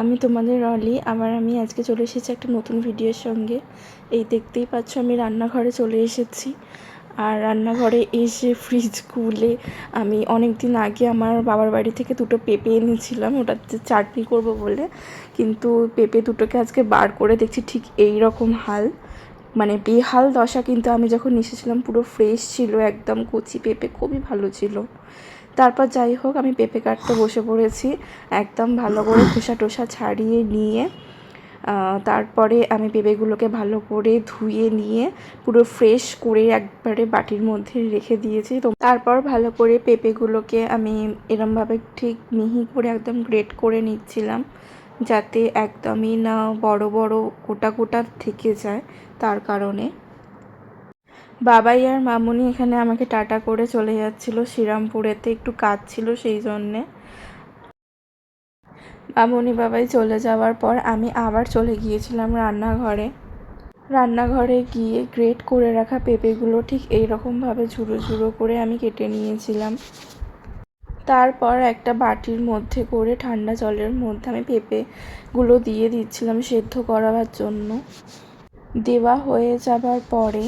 আমি তোমাদের রলি, আবার আমি আজকে চলে এসেছি একটা নতুন ভিডিওর সঙ্গে। এই দেখতেই পাচ্ছ আমি রান্নাঘরে চলে এসেছি। আর রান্নাঘরে এসে ফ্রিজ খুলে আমি অনেক দিন আগে আমার বাবার বাড়ি থেকে দুটো পেঁপে এনেছিলাম ওটাতে চাটনি করব বলে। কিন্তু পেঁপে দুটোকে আজকে বার করে দেখছি ঠিক এই রকম হাল। মানে বেহাল দশা কিন্তু আমি যখন এসেছিলাম, পুরো ফ্রেশ ছিল, একদম কচি পেঁপে, খুবই ভালো ছিল। তারপর যাই হোক, আমি পেঁপে কাটতে বসে পড়েছি। একদম ভালো করে খোসা টোসা ছাড়িয়ে নিয়ে তারপরে আমি পেঁপেগুলোকে ভালো করে ধুয়ে নিয়ে পুরো ফ্রেশ করে একবারে বাটির মধ্যে রেখে দিয়েছি। তো তারপর ভালো করে পেঁপেগুলোকে আমি এরমভাবে ঠিক মিহি করে একদম গ্রেট করে নিচ্ছিলাম, যাতে একদমই না বড় বড় গোটা গোটা থেকে যায় তার কারণে। বাবাই আর মামুনি এখানে আমাকে টাটা করে চলে যাচ্ছিল। শ্রীরামপুরেতে একটু কাজ ছিল সেই জন্যে। মামুনি বাবাই চলে যাওয়ার পর আমি আবার চলে গিয়েছিলাম রান্নাঘরে। রান্নাঘরে গিয়ে গ্রেট করে রাখা পেঁপেগুলো ঠিক এইরকমভাবে ঝুড়ো ঝুড়ো করে আমি কেটে নিয়েছিলাম। তারপর একটা বাটির মধ্যে করে ঠান্ডা জলের মধ্যে আমি পেঁপেগুলো দিয়ে দিচ্ছিলাম সেদ্ধ করাবার জন্য। দেওয়া হয়ে যাবার পরে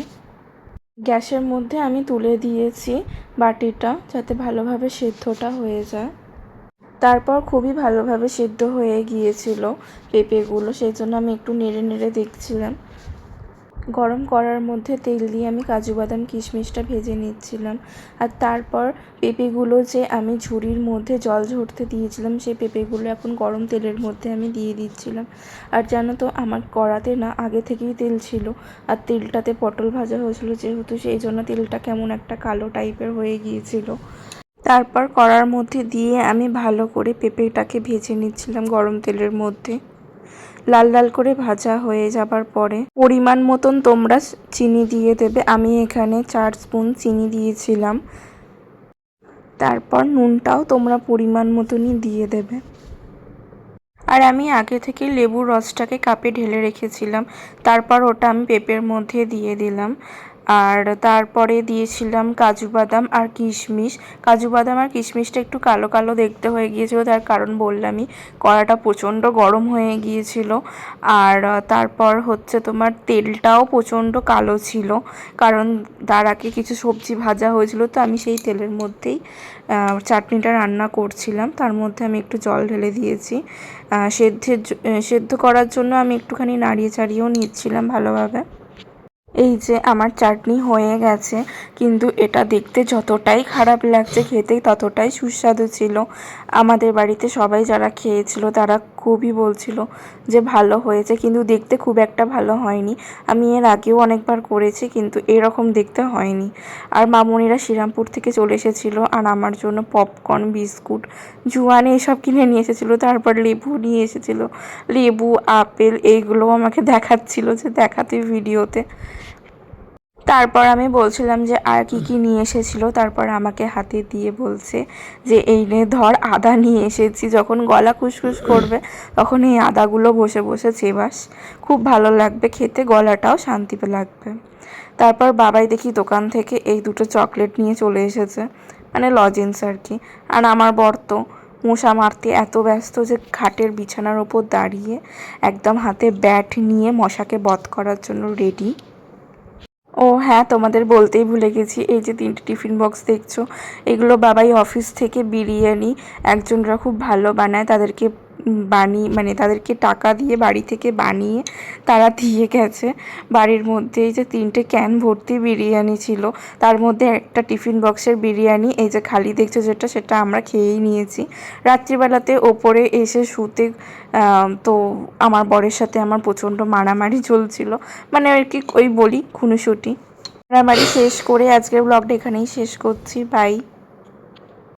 গ্যাসের মধ্যে আমি তুলে দিয়েছি বাটিটা যাতে ভালোভাবে সেদ্ধটা হয়ে যায়। তারপর খুবই ভালোভাবে সেদ্ধ হয়ে গিয়েছিল পেঁপেগুলো, সেই জন্য আমি একটু নেড়ে নেড়ে দেখছিলাম। গরম করার মধ্যে তেল দিয়ে আমি কাজু বাদাম, কিশমিশটা ভেজে নিচ্ছিলাম। আর তারপর পেঁপেগুলো যে আমি ঝুড়ির মধ্যে জল ঝরতে দিয়েছিলাম, সেই পেঁপেগুলো এখন গরম তেলের মধ্যে আমি দিয়ে দিচ্ছিলাম। আর জানো তো, আমার কড়াতে না আগে থেকেই তেল ছিল। আর তেলটাতে পটল ভাজা হয়েছিল যেহেতু, সেই জন্য তেলটা কেমন একটা কালো টাইপের হয়ে গিয়েছিল। তারপর কড়ার মধ্যে দিয়ে আমি ভালো করে পেঁপেটাকে ভেজে নিচ্ছিলাম গরম তেলের মধ্যে। লাল লাল করে ভাজা হয়ে যাবার পরে পরিমাণ মতন তোমরা চিনি দিয়ে দেবে। আমি এখানে চার স্পুন চিনি দিয়েছিলাম। তারপর নুনটাও তোমরা পরিমাণ মতনই দিয়ে দেবে। আর আমি আগে থেকে লেবুর রসটাকে কাপে ঢেলে রেখেছিলাম। তারপর ওটা আমি পেঁপের মধ্যে দিয়ে দিলাম। আর তারপরে দিয়েছিলাম কাজু বাদাম আর কিশমিশ। কাজু বাদাম আর কিশমিশটা একটু কালো কালো দেখতে হয়ে গিয়েছিল, তার কারণ বললামই, কড়াটা প্রচণ্ড গরম হয়ে গিয়েছিল। আর তারপর হচ্ছে তোমার তেলটাও প্রচণ্ড কালো ছিল, কারণ তার আগে কিছু সবজি ভাজা হয়েছিল, তো আমি সেই তেলের মধ্যেই চাটনিটা রান্না করছিলাম। তার মধ্যে আমি একটু জল ঢেলে দিয়েছি। সেদ্ধের সেদ্ধ করার জন্য আমি একটুখানি নাড়িয়ে চাড়িয়েও নিচ্ছিলাম ভালোভাবে। এই যে আমার চাটনি হয়ে গেছে, কিন্তু এটা দেখতে যতটাই খারাপ লাগছে, খেতে ততটাই সুস্বাদু ছিল। আমাদের বাড়িতে সবাই যারা খেয়েছিল, তারা খুবই বলছিল যে ভালো হয়েছে, কিন্তু দেখতে খুব একটা ভালো হয়নি। আমি এর আগেও অনেকবার করেছি, কিন্তু এরকম দেখতে হয়নি। আর মামুনিরা শ্রীরামপুর থেকে চলে এসেছিল আর আমার জন্য পপকর্ন, বিস্কুট, জুয়ানি এসব কিনে নিয়ে এসেছিল, তারপর লেবু নিয়ে এসেছিল। লেবু, আপেল এইগুলো আমাকে দেখাচ্ছিল যে দেখাতে ভিডিওতে। তারপর আমি বলছিলাম যে, আর কি কি নিয়ে এসেছিল? তারপর আমাকে হাতে দিয়ে বলছে যে, এই নে, ধর, আদা নিয়ে এসেছি। যখন গলা খুসখুস করবে, তখন এই আদাগুলো বসে বসে চেবাস। খুব ভালো লাগবে খেতে, গলাটাও শান্তি লাগবে। তারপর বাবাই দেখি দোকান থেকে এই দুটো চকলেট নিয়ে চলে এসেছে। মানে লজেন্স আর কি। আর আমার বর তো মশা মারতে এত ব্যস্ত যে, খাটের বিছানার ওপর দাঁড়িয়ে একদম হাতে ব্যাট নিয়ে মশাকে বধ করার জন্য রেডি ও হ্যাঁ তোমাদের বলতেই ভুলে গেছি, এই যে তিনটে টিফিন বক্স দেখছ, এগুলো বাবাই অফিস থেকে বিরিয়ানি, একজনরা খুব ভালো বানায়, তাদেরকে বানিয়ে মানে তাদেরকে টাকা দিয়ে বাড়ি থেকে বানিয়ে তারা দিয়ে গেছে। বাড়ির মধ্যে এই যে তিনটে ক্যান ভর্তি বিরিয়ানি ছিল, তার মধ্যে একটা টিফিন বক্সের বিরিয়ানি, এই যে খালি দেখছ যেটা, সেটা আমরা খেয়েই নিয়েছি। রাত্রিবেলাতে ওপরে এসে শুতে তো আমার বরের সাথে আমার প্রচণ্ড মারামারি চলছিল। মানে আর কি, ওই বলি, খুনুসুটি। মারামারি শেষ করে আজকের ব্লগটা এখানেই শেষ করছি বাই